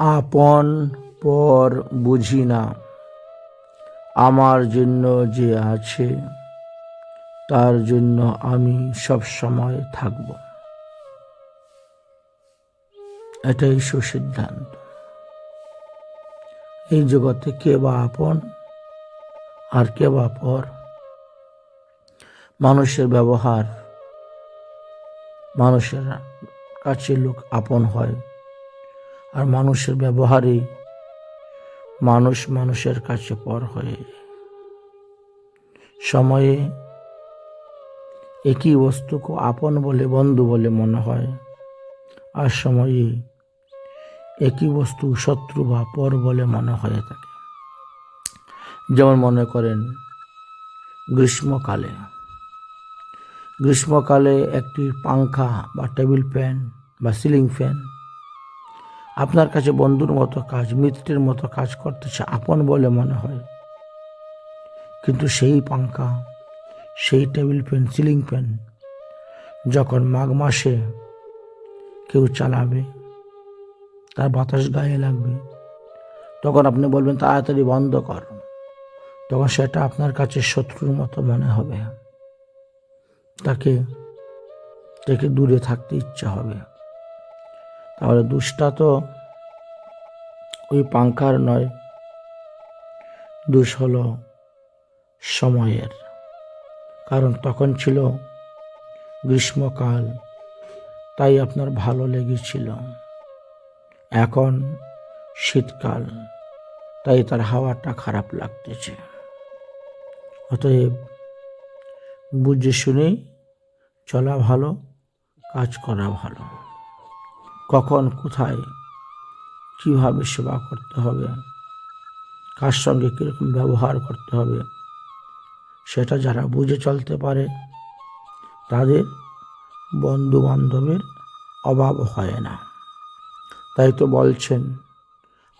আপন পর বুঝি না। আমার জন্য যে আছে, তার জন্য আমি সব সময় থাকব। এটাই সুসিদ্ধান্ত। এই জগতে কে বা আপন আর কে বা পর? মানুষের ব্যবহার, মানুষের কাছে লোক আপন হয়। আর মানুষের ব্যবহারেই মানুষ মানুষের কাছে পর হয়ে সময়ে একই বস্তুকে আপন বলে, বন্ধু বলে মনে হয়। আর সময়ে একই বস্তু শত্রু বা পর বলে মনে হয়ে থাকে। যেমন মনে করেন, গ্রীষ্মকালে। গ্রীষ্মকালে একটি পাংখা বা টেবিল ফ্যান বা সিলিং ফ্যান আপনার কাছে বন্ধুর মতো কাজ, মিত্রের মতো কাজ করতেছে আপন বলে মনে হয়। কিন্তু সেই পাংখা সেই টেবিল ফ্যান সিলিং ফ্যান যখন মাঘ মাসে কেউ চালাবে, তার বাতাস গায়ে লাগবে, তখন আপনি বলবেন, তাড়াতাড়ি বন্ধ কর। তখন সেটা আপনার কাছে শত্রুর মতো মনে হবে। তাকে থেকে দূরে থাকতে ইচ্ছা হবে। তাহলে দুষ্টা তো ওই পাংখার নয়, দুষ হলো সময়ের। কারণ তখন ছিল গ্রীষ্মকাল, তাই আপনার ভালো লেগেছিল। এখন শীতকাল, তাই তার হাওয়াটা খারাপ লাগতেছে। অতএব বুঝে শুনেই চলা ভালো, কাজ করা ভালো। কখন, কোথায়, কীভাবে সেবা করতে হবে, কার সঙ্গে কীরকম ব্যবহার করতে হবে, সেটা যারা বুঝে চলতে পারে, তাদের বন্ধু বান্ধবের অভাব হয় না। তাই তো বলছেন,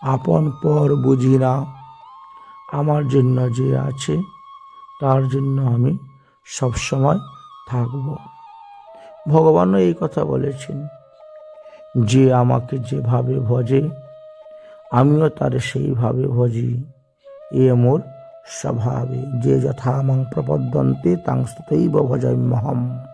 আপন পর বুঝি না, আমার জন্য যে আছে, তার জন্য আমি সবসময় থাকব। ভগবানও এই কথা বলেছেন। যে আমাকে যেভাবে ভজে, আমিও তার সেইভাবে ভজি। এ মোর স্বভাবে, যে যথা মং প্রপদ্যন্তে তাং স্তৈব ভজন্মহম